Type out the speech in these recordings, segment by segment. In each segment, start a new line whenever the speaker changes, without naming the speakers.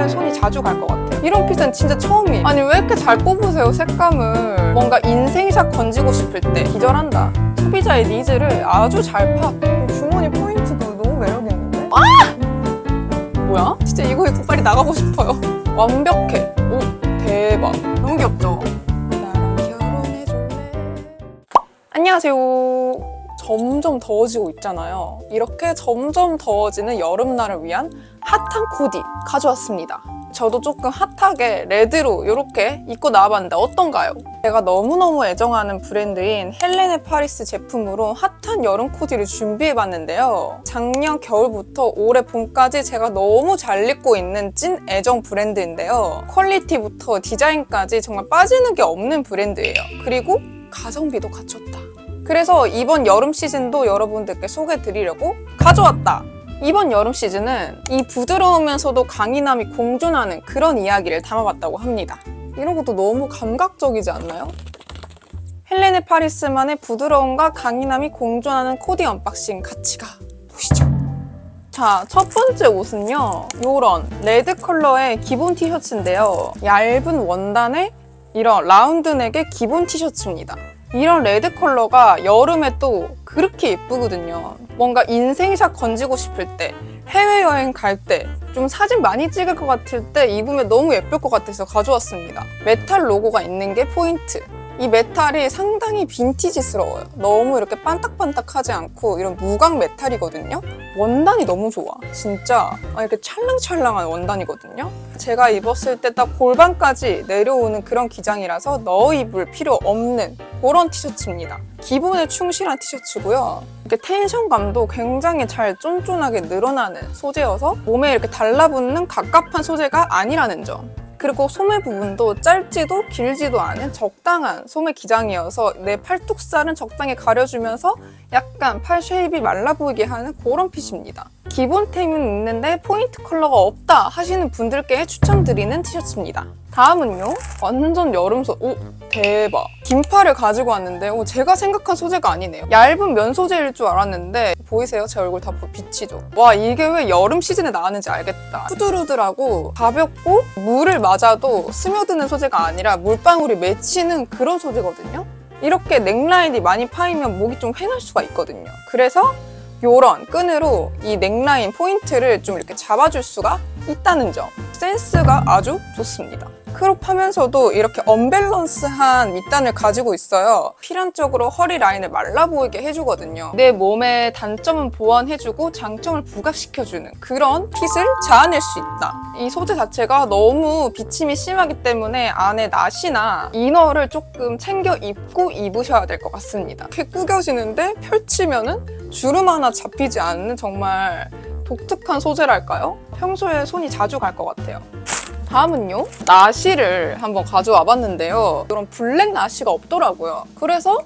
평소에 손이 자주 갈 것 같아요. 이런 핏은 진짜 처음이에요. 아니 왜 이렇게 잘 뽑으세요 색감을. 뭔가 인생샷 건지고 싶을 때 기절한다. 소비자의 니즈를 아주 잘 파. 주머니 포인트도 너무 매력있는데? 아! 뭐야? 진짜 이거 입고 빨리 나가고 싶어요. 완벽해. 오 대박. 너무 귀엽죠? 나랑 결혼해줄래? 안녕하세요. 점점 더워지고 있잖아요. 이렇게 점점 더워지는 여름날을 위한 핫한 코디 가져왔습니다. 저도 조금 핫하게 레드로 이렇게 입고 나와봤는데 어떤가요? 제가 너무너무 애정하는 브랜드인 헬레네 파리스 제품으로 핫한 여름 코디를 준비해봤는데요. 작년 겨울부터 올해 봄까지 제가 너무 잘 입고 있는 찐 애정 브랜드인데요. 퀄리티부터 디자인까지 정말 빠지는 게 없는 브랜드예요. 그리고 가성비도 갖췄다. 그래서 이번 여름 시즌도 여러분들께 소개해 드리려고 가져왔다. 이번 여름 시즌은 이 부드러우면서도 강인함이 공존하는 그런 이야기를 담아봤다고 합니다. 이런 것도 너무 감각적이지 않나요? 헬레네 파리스만의 부드러움과 강인함이 공존하는 코디 언박싱 같이 가 보시죠. 자, 첫 번째 옷은요. 요런 레드 컬러의 기본 티셔츠인데요. 얇은 원단의 이런 라운드 넥의 기본 티셔츠입니다. 이런 레드 컬러가 여름에 또 그렇게 예쁘거든요. 뭔가 인생샷 건지고 싶을 때, 해외여행 갈 때, 좀 사진 많이 찍을 것 같을 때 입으면 너무 예쁠 것 같아서 가져왔습니다. 메탈 로고가 있는 게 포인트. 이 메탈이 상당히 빈티지스러워요. 너무 이렇게 반딱반딱하지 않고 이런 무광 메탈이거든요. 원단이 너무 좋아. 진짜 아, 이렇게 찰랑찰랑한 원단이거든요. 제가 입었을 때 딱 골반까지 내려오는 그런 기장이라서 넣어 입을 필요 없는 그런 티셔츠입니다. 기본에 충실한 티셔츠고요. 이렇게 텐션감도 굉장히 잘 쫀쫀하게 늘어나는 소재여서 몸에 이렇게 달라붙는 갑갑한 소재가 아니라는 점. 그리고 소매 부분도 짧지도 길지도 않은 적당한 소매 기장이어서 내 팔뚝살은 적당히 가려주면서 약간 팔 쉐입이 말라 보이게 하는 그런 핏입니다. 기본템은 있는데 포인트 컬러가 없다 하시는 분들께 추천드리는 티셔츠입니다. 다음은요. 완전 여름소. 오, 대박. 긴팔을 가지고 왔는데 오, 제가 생각한 소재가 아니네요. 얇은 면 소재일 줄 알았는데 보이세요? 제 얼굴 다 비치죠? 와 이게 왜 여름 시즌에 나왔는지 알겠다. 후들후들하고 가볍고 물을 맞아도 스며드는 소재가 아니라 물방울이 맺히는 그런 소재거든요. 이렇게 넥라인이 많이 파이면 목이 좀 휑할 수가 있거든요. 그래서 요런 끈으로 이 넥라인 포인트를 좀 이렇게 잡아줄 수가 있다는 점. 센스가 아주 좋습니다. 크롭 하면서도 이렇게 언밸런스한 밑단을 가지고 있어요. 필연적으로 허리 라인을 말라 보이게 해주거든요. 내 몸의 단점은 보완해주고 장점을 부각시켜주는 그런 핏을 자아낼 수 있다. 이 소재 자체가 너무 비침이 심하기 때문에 안에 나시나 이너를 조금 챙겨 입고 입으셔야 될 것 같습니다. 이렇게 구겨지는데 펼치면은 주름 하나 잡히지 않는 정말 독특한 소재랄까요? 평소에 손이 자주 갈 것 같아요. 다음은요. 나시를 한번 가져와 봤는데요. 이런 블랙 나시가 없더라고요. 그래서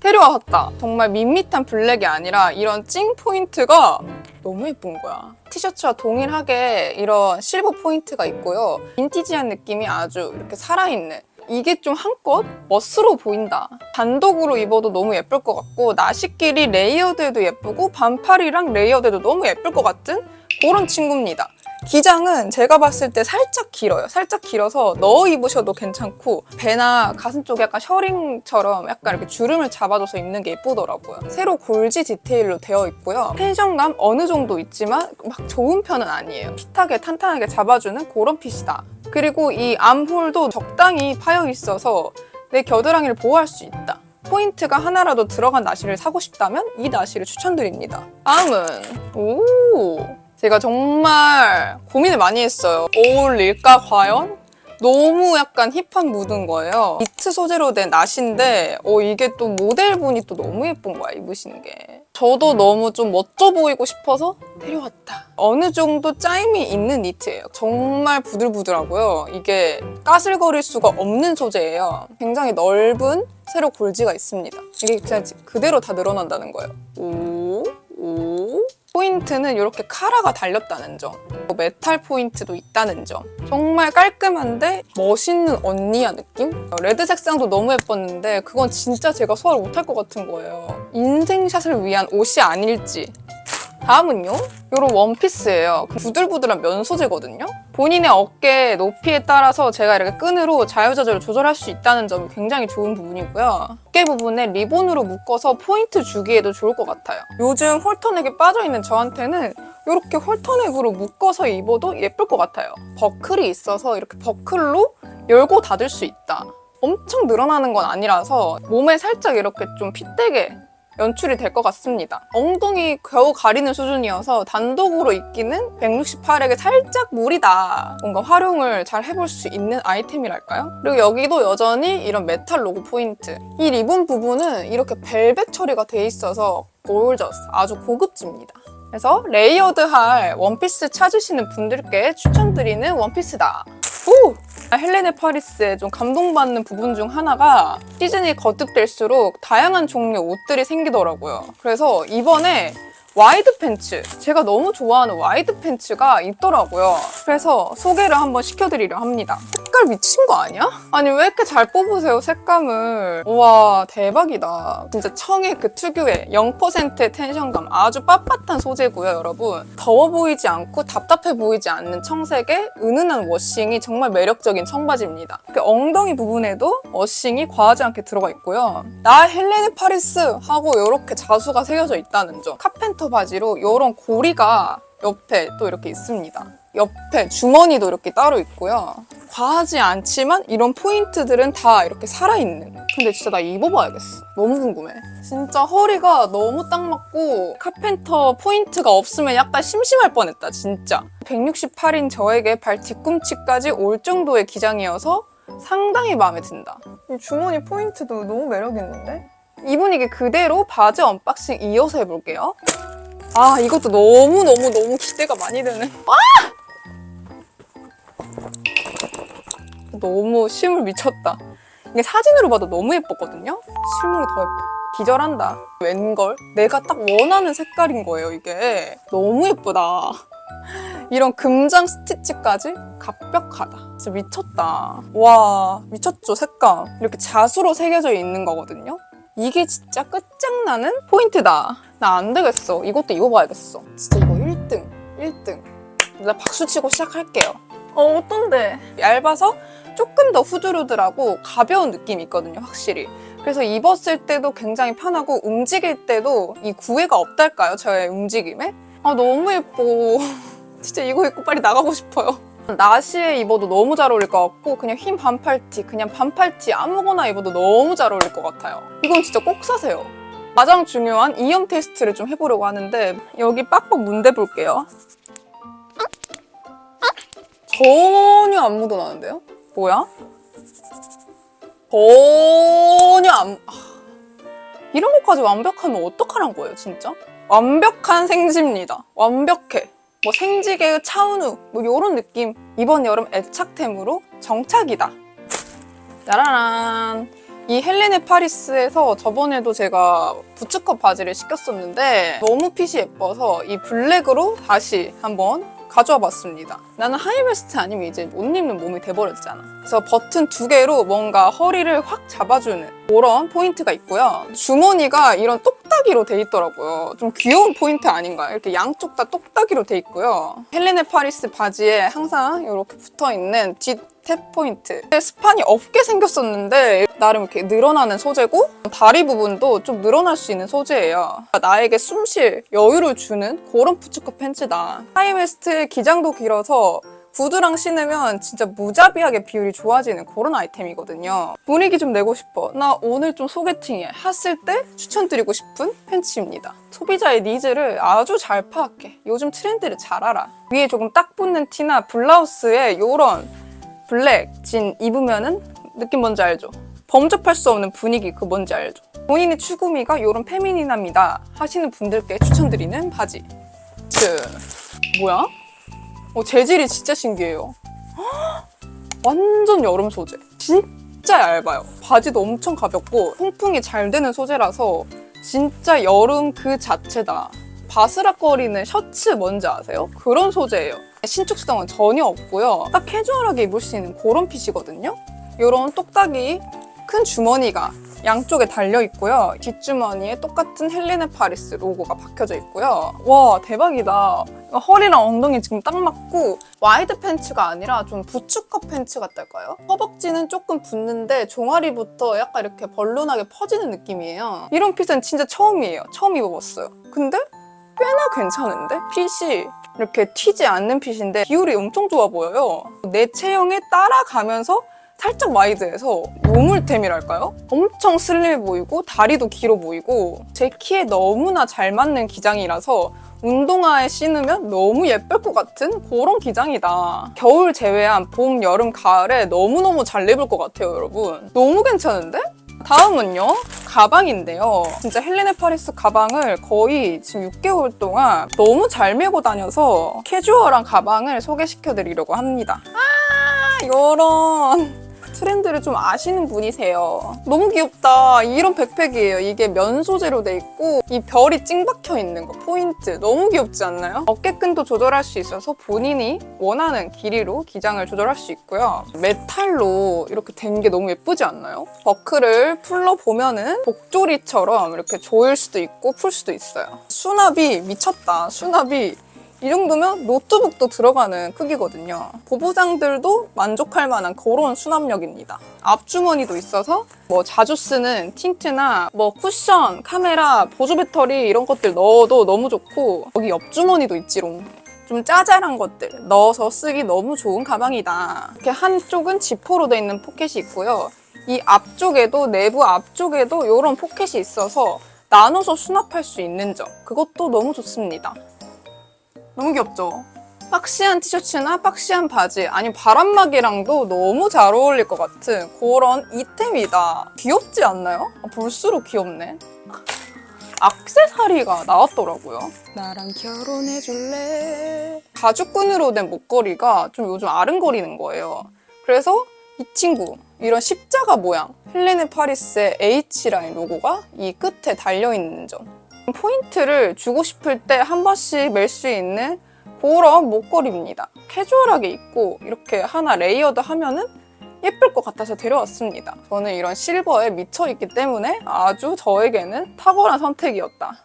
데려왔다. 정말 밋밋한 블랙이 아니라 이런 찡 포인트가 너무 예쁜 거야. 티셔츠와 동일하게 이런 실버 포인트가 있고요. 빈티지한 느낌이 아주 이렇게 살아있는 이게 좀 한껏 멋스러워 보인다. 단독으로 입어도 너무 예쁠 것 같고 나시끼리 레이어드해도 예쁘고 반팔이랑 레이어드해도 너무 예쁠 것 같은 그런 친구입니다. 기장은 제가 봤을 때 살짝 길어요. 살짝 길어서 넣어 입으셔도 괜찮고 배나 가슴 쪽에 약간 셔링처럼 약간 이렇게 주름을 잡아줘서 입는 게 예쁘더라고요. 세로 골지 디테일로 되어 있고요. 텐션감 어느 정도 있지만 막 좋은 편은 아니에요. 핏하게 탄탄하게 잡아주는 그런 핏이다. 그리고 이 암홀도 적당히 파여 있어서 내 겨드랑이를 보호할 수 있다. 포인트가 하나라도 들어간 나시를 사고 싶다면 이 나시를 추천드립니다. 다음은 오 제가 정말 고민을 많이 했어요. 어울릴까 과연? 너무 약간 힙한 묻은 거예요. 니트 소재로 된 나시인데 어, 이게 또 모델분이 또 너무 예쁜 거야 입으시는 게. 저도 너무 좀 멋져 보이고 싶어서 데려왔다. 어느 정도 짜임이 있는 니트예요. 정말 부들부들하고요. 이게 까슬거릴 수가 없는 소재예요. 굉장히 넓은 세로 골지가 있습니다. 이게 그냥 그대로 다 늘어난다는 거예요. 오, 오. 포인트는 이렇게 카라가 달렸다는 점. 메탈 포인트도 있다는 점. 정말 깔끔한데 멋있는 언니야 느낌? 레드 색상도 너무 예뻤는데 그건 진짜 제가 소화를 못할 것 같은 거예요. 인생샷을 위한 옷이 아닐지. 다음은요. 요런 원피스예요. 부들부들한 면 소재거든요. 본인의 어깨 높이에 따라서 제가 이렇게 끈으로 자유자재로 조절할 수 있다는 점이 굉장히 좋은 부분이고요. 어깨 부분에 리본으로 묶어서 포인트 주기에도 좋을 것 같아요. 요즘 홀터넥에 빠져있는 저한테는 이렇게 홀터넥으로 묶어서 입어도 예쁠 것 같아요. 버클이 있어서 이렇게 버클로 열고 닫을 수 있다. 엄청 늘어나는 건 아니라서 몸에 살짝 이렇게 좀 핏되게 연출이 될 것 같습니다. 엉덩이 겨우 가리는 수준이어서 단독으로 입기는 168에게 살짝 무리다. 뭔가 활용을 잘 해볼 수 있는 아이템이랄까요? 그리고 여기도 여전히 이런 메탈 로고 포인트. 이 리본 부분은 이렇게 벨벳 처리가 돼 있어서 골저스, 아주 고급집니다. 그래서 레이어드할 원피스 찾으시는 분들께 추천드리는 원피스다. 오! 헬레네 파리스에 좀 감동받는 부분 중 하나가 시즌이 거듭될수록 다양한 종류의 옷들이 생기더라고요. 그래서 이번에 와이드 팬츠, 제가 너무 좋아하는 와이드 팬츠가 있더라고요. 그래서 소개를 한번 시켜드리려 합니다. 색깔 미친 거 아니야? 아니 왜 이렇게 잘 뽑으세요 색감을? 우와 대박이다. 진짜 청의 그 특유의 0%의 텐션감. 아주 빳빳한 소재고요 여러분. 더워 보이지 않고 답답해 보이지 않는 청색의 은은한 워싱이 정말 매력적인 청바지입니다. 그 엉덩이 부분에도 워싱이 과하지 않게 들어가 있고요. 나 헬레네 파리스 하고 이렇게 자수가 새겨져 있다는 점. 카펜터 바지로 이런 고리가 옆에 또 이렇게 있습니다. 옆에 주머니도 이렇게 따로 있고요. 과하지 않지만 이런 포인트들은 다 이렇게 살아있는. 근데 진짜 나 입어봐야겠어. 너무 궁금해. 진짜 허리가 너무 딱 맞고 카펜터 포인트가 없으면 약간 심심할 뻔했다, 진짜. 168인 저에게 발 뒤꿈치까지 올 정도의 기장이어서 상당히 마음에 든다. 이 주머니 포인트도 너무 매력있는데? 이 분위기 그대로 바지 언박싱 이어서 해볼게요. 아 이것도 너무너무너무 기대가 많이 되는 아! 너무 실물 미쳤다. 이게 사진으로 봐도 너무 예뻤거든요? 실물이 더 예뻐. 기절한다. 웬걸? 내가 딱 원하는 색깔인 거예요 이게. 너무 예쁘다. 이런 금장 스티치까지 갑벽하다. 진짜 미쳤다. 와 미쳤죠 색감. 이렇게 자수로 새겨져 있는 거거든요 이게 진짜 끝장나는 포인트다. 나 안 되겠어. 이것도 입어봐야겠어. 진짜 이거 1등. 1등. 나 박수 치고 시작할게요. 어, 어떤데? 얇아서 조금 더 후들후들하고 가벼운 느낌이 있거든요, 확실히. 그래서 입었을 때도 굉장히 편하고 움직일 때도 이 구애가 없달까요, 저의 움직임에? 아, 너무 예뻐. 진짜 이거 입고 빨리 나가고 싶어요. 나시에 입어도 너무 잘 어울릴 것 같고 그냥 흰 반팔티, 그냥 반팔티 아무거나 입어도 너무 잘 어울릴 것 같아요. 이건 진짜 꼭 사세요. 가장 중요한 이염 테스트를 좀 해보려고 하는데 여기 빡빡 문대 볼게요. 전혀 안 묻어나는데요? 뭐야? 전혀 안... 아, 이런 것까지 완벽하면 어떡하란 거예요, 진짜? 완벽한 생지입니다. 완벽해. 뭐 생지개의 차은우 뭐 이런 느낌 이번 여름 애착템으로 정착이다 짜라란 이 헬레네 파리스에서 저번에도 제가 부츠컷 바지를 시켰었는데 너무 핏이 예뻐서 이 블랙으로 다시 한번 가져와 봤습니다. 나는 하이베스트 아니면 이제 못 입는 몸이 돼버렸잖아. 그래서 버튼 두 개로 뭔가 허리를 확 잡아주는 그런 포인트가 있고요. 주머니가 이런 똑딱이로 돼 있더라고요. 좀 귀여운 포인트 아닌가요? 이렇게 양쪽 다 똑딱이로 돼 있고요. 헬레네 파리스 바지에 항상 이렇게 붙어 있는 뒷 탭 포인트. 스판이 없게 생겼었는데 나름 이렇게 늘어나는 소재고 다리 부분도 좀 늘어날 수 있는 소재예요. 나에게 숨 쉴 여유를 주는 그런 부츠컷 팬츠다. 하이웨스트 기장도 길어서 구두랑 신으면 진짜 무자비하게 비율이 좋아지는 그런 아이템이거든요. 분위기 좀 내고 싶어. 나 오늘 좀 소개팅해. 했을 때 추천드리고 싶은 팬츠입니다. 소비자의 니즈를 아주 잘 파악해. 요즘 트렌드를 잘 알아. 위에 조금 딱 붙는 티나 블라우스에 이런 블랙 진 입으면은 느낌 뭔지 알죠? 범접할 수 없는 분위기 그 뭔지 알죠? 본인의 추구미가 이런 페미닌합니다 하시는 분들께 추천드리는 바지. 츠 뭐야? 어, 재질이 진짜 신기해요. 헉! 완전 여름 소재. 진짜 얇아요. 바지도 엄청 가볍고 통풍이 잘 되는 소재라서 진짜 여름 그 자체다. 바스락거리는 셔츠 뭔지 아세요? 그런 소재예요. 신축성은 전혀 없고요. 딱 캐주얼하게 입을 수 있는 그런 핏이거든요. 이런 똑딱이 큰 주머니가 양쪽에 달려 있고요. 뒷주머니에 똑같은 헬레네 파리스 로고가 박혀져 있고요. 와 대박이다. 허리랑 엉덩이 지금 딱 맞고 와이드 팬츠가 아니라 좀 부츠컷 팬츠 같달까요? 허벅지는 조금 붙는데 종아리부터 약간 이렇게 벌룬하게 퍼지는 느낌이에요. 이런 핏은 진짜 처음이에요. 처음 입어봤어요. 근데 꽤나 괜찮은데? 핏이 이렇게 튀지 않는 핏인데 비율이 엄청 좋아 보여요. 내 체형에 따라가면서 살짝 와이드해서 요물템이랄까요? 엄청 슬림해 보이고 다리도 길어 보이고 제 키에 너무나 잘 맞는 기장이라서 운동화에 신으면 너무 예쁠 것 같은 그런 기장이다. 겨울 제외한 봄, 여름, 가을에 너무너무 잘 입을 것 같아요, 여러분. 너무 괜찮은데? 다음은요, 가방인데요. 진짜 헬레네 파리스 가방을 거의 지금 6개월 동안 너무 잘 메고 다녀서 캐주얼한 가방을 소개시켜 드리려고 합니다. 아, 요런. 트렌드를 좀 아시는 분이세요. 너무 귀엽다. 이런 백팩이에요. 이게 면 소재로 돼 있고 이 별이 찡박혀 있는 거 포인트 너무 귀엽지 않나요? 어깨끈도 조절할 수 있어서 본인이 원하는 길이로 기장을 조절할 수 있고요. 메탈로 이렇게 된 게 너무 예쁘지 않나요? 버클을 풀러 보면은 복조리처럼 이렇게 조일 수도 있고 풀 수도 있어요. 수납이 미쳤다. 수납이 이 정도면 노트북도 들어가는 크기거든요. 보부장들도 만족할 만한 그런 수납력입니다. 앞주머니도 있어서 뭐 자주 쓰는 틴트나 뭐 쿠션, 카메라, 보조 배터리 이런 것들 넣어도 너무 좋고 여기 옆주머니도 있지롱. 좀 짜잘한 것들 넣어서 쓰기 너무 좋은 가방이다. 이렇게 한쪽은 지퍼로 돼 있는 포켓이 있고요. 이 앞쪽에도 내부 앞쪽에도 이런 포켓이 있어서 나눠서 수납할 수 있는 점 그것도 너무 좋습니다. 너무 귀엽죠? 박시한 티셔츠나 박시한 바지 아니면 바람막이랑도 너무 잘 어울릴 것 같은 그런 이템이다. 귀엽지 않나요? 아, 볼수록 귀엽네. 악세사리가 나왔더라고요. 나랑 결혼해줄래? 가죽끈으로 된 목걸이가 좀 요즘 아른거리는 거예요. 그래서 이 친구 이런 십자가 모양 헬레네 파리스의 H라인 로고가 이 끝에 달려있는 점 포인트를 주고 싶을 때 한 번씩 멜 수 있는 그런 목걸이입니다. 캐주얼하게 입고 이렇게 하나 레이어드 하면은 예쁠 것 같아서 데려왔습니다. 저는 이런 실버에 미쳐 있기 때문에 아주 저에게는 탁월한 선택이었다.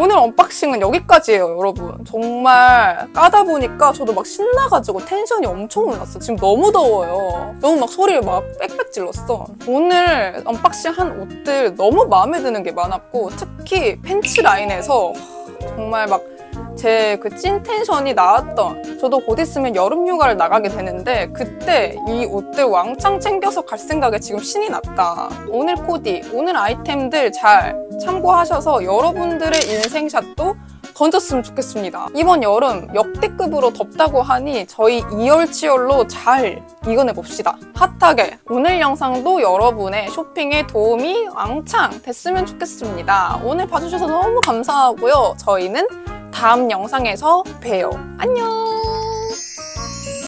오늘 언박싱은 여기까지예요, 여러분. 정말 까다 보니까 저도 막 신나가지고 텐션이 엄청 올랐어. 지금 너무 더워요. 너무 막 소리를 막 빽빽 질렀어. 오늘 언박싱 한 옷들 너무 마음에 드는 게 많았고, 특히 팬츠 라인에서 정말 막 제그찐 텐션이 나왔던 저도 곧 있으면 여름 휴가를 나가게 되는데 그때 이 옷들 왕창 챙겨서 갈 생각에 지금 신이 났다. 오늘 코디, 오늘 아이템들 잘 참고하셔서 여러분들의 인생샷도 건졌으면 좋겠습니다. 이번 여름 역대급으로 덥다고 하니 저희 이열치열로 잘 이겨내 봅시다. 핫하게 오늘 영상도 여러분의 쇼핑에 도움이 왕창 됐으면 좋겠습니다. 오늘 봐주셔서 너무 감사하고요. 저희는 다음 영상에서 봬요. 안녕!